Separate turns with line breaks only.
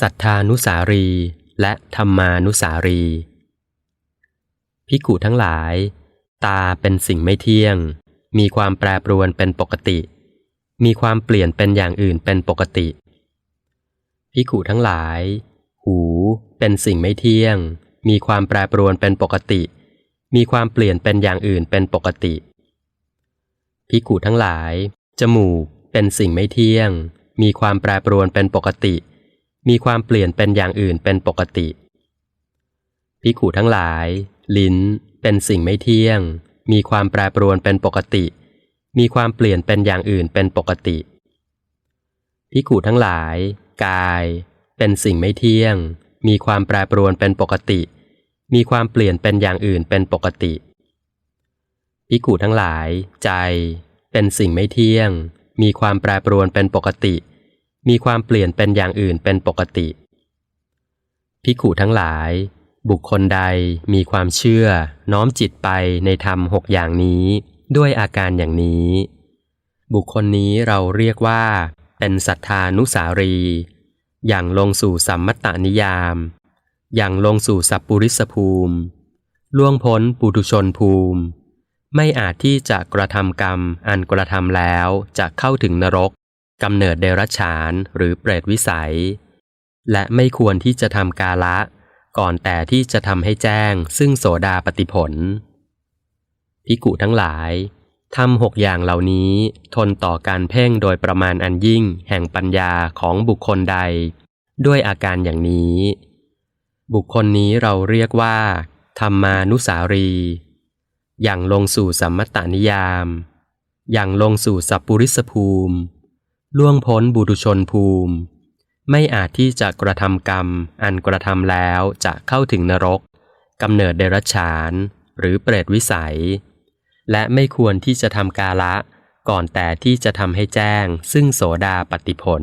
สัทธานุสารีและธรรมานุสารี พิกุทั้งหลาย ตาเป็นสิ่งไม่เที่ยง มีความแปรปรวนเป็นปกติ มีความเปลี่ยนเป็นอย่างอื่นเป็นปกติ พิกุทั้งหลาย หูเป็นสิ่งไม่เที่ยง มีความแปรปรวนเป็นปกติ มีความเปลี่ยนเป็นอย่างอื่นเป็นปกติ พิกุทั้งหลาย จมูกเป็นสิ่งไม่เที่ยง มีความแปรปรวนเป็นปกติ มีความเปลี่ยนเป็นอย่างอื่นเป็นปกติพิกุทั้งหลาย ลิ้น เป็นสิ่งไม่เที่ยง มีความแปรปรวนเป็นปกติ มีความเปลี่ยนเป็นอย่างอื่นเป็นปกติพิกุทั้งหลาย กาย เป็นสิ่งไม่เที่ยง มีความแปรปรวนเป็นปกติ มีความเปลี่ยนเป็นอย่างอื่นเป็นปกติพิกุทั้งหลาย ใจ เป็นสิ่งไม่เที่ยง มีความแปรปรวนเป็นปกติ มีความเปลี่ยนเป็นอย่างอื่นเป็นปกติ พิกุทั้งหลาย บุคคลใดมีความเชื่อ น้อมจิตไปในธรรมหกอย่างนี้ ด้วยอาการอย่างนี้ บุคคลนี้เราเรียกว่า เป็นศรัทธานุสารี อย่างลงสู่สัมมตานิยาม อย่างลงสู่สัพปุริสภูมิล่วงพ้นปุถุชนภูมิ ไม่อาจที่จะกระทำกรรมอันกระทำแล้วจะเข้าถึงนรก กำเนิดเดรัจฉานหรือเปรตวิสัย และไม่ควรที่จะทำกาละ ก่อนแต่ที่จะทำให้แจ้ง ซึ่งโสดาปฏิผลพิกุทั้งหลายทำหกอย่างเหล่านี้ทนต่อการเพ่งโดยประมาณอันยิ่งแห่งปัญญาของบุคคลใด ด้วยอาการอย่างนี้ บุคคลนี้เราเรียกว่า ธรรมานุสารี อย่างลงสู่สัมมตานิยาม อย่างลงสู่สัพปุริสภูมิ ล่วงพ้นบุตุชนภูมิ ไม่อาจที่จะกระทำกรรม อันกระทำแล้วจะเข้าถึงนรกกำเนิดเดรัจฉาน หรือเปรตวิสัย และไม่ควรที่จะทำกาละ ก่อนแต่ที่จะทำให้แจ้ง ซึ่งโสดาปฏิผล